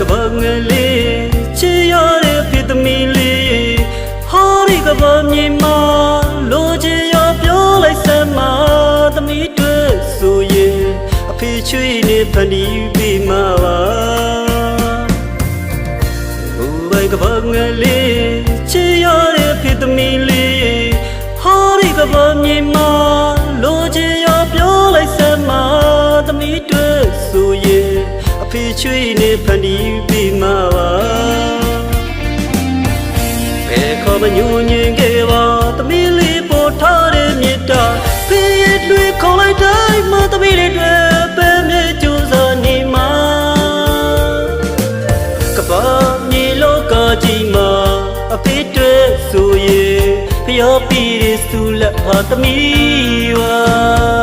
ကဘာငယ်လေးချစ်ရတဲ့ဖြစ်သမီးလေးဟာရီကဘာမြေမှာလိုချင်ရပြောလိုက်စမ်းမသမီးတွေ့ဆိုရင်အဖေချွေးနေဖန်တီးပေးမှာပါဘိုးဘိုင်ကဘာငယ်လေး ဖေချွေနဲ့ဖန်တီးပြီးမှာပါဘယ်ခေါ်မညူညင်ခဲ့ပါသမီးလေးပေါ်ထားတဲ့မြတ်တာဖေးရတွေခေါ်လိုက်တိုင်းမသမီးလေးတွေပဲမြေကျူစားနေမှာကဘာမြေလောကကြီးမှာအဖေတွေဆိုရင်ဖျော်ပြီးရစူလက်ဟာသမီးပါ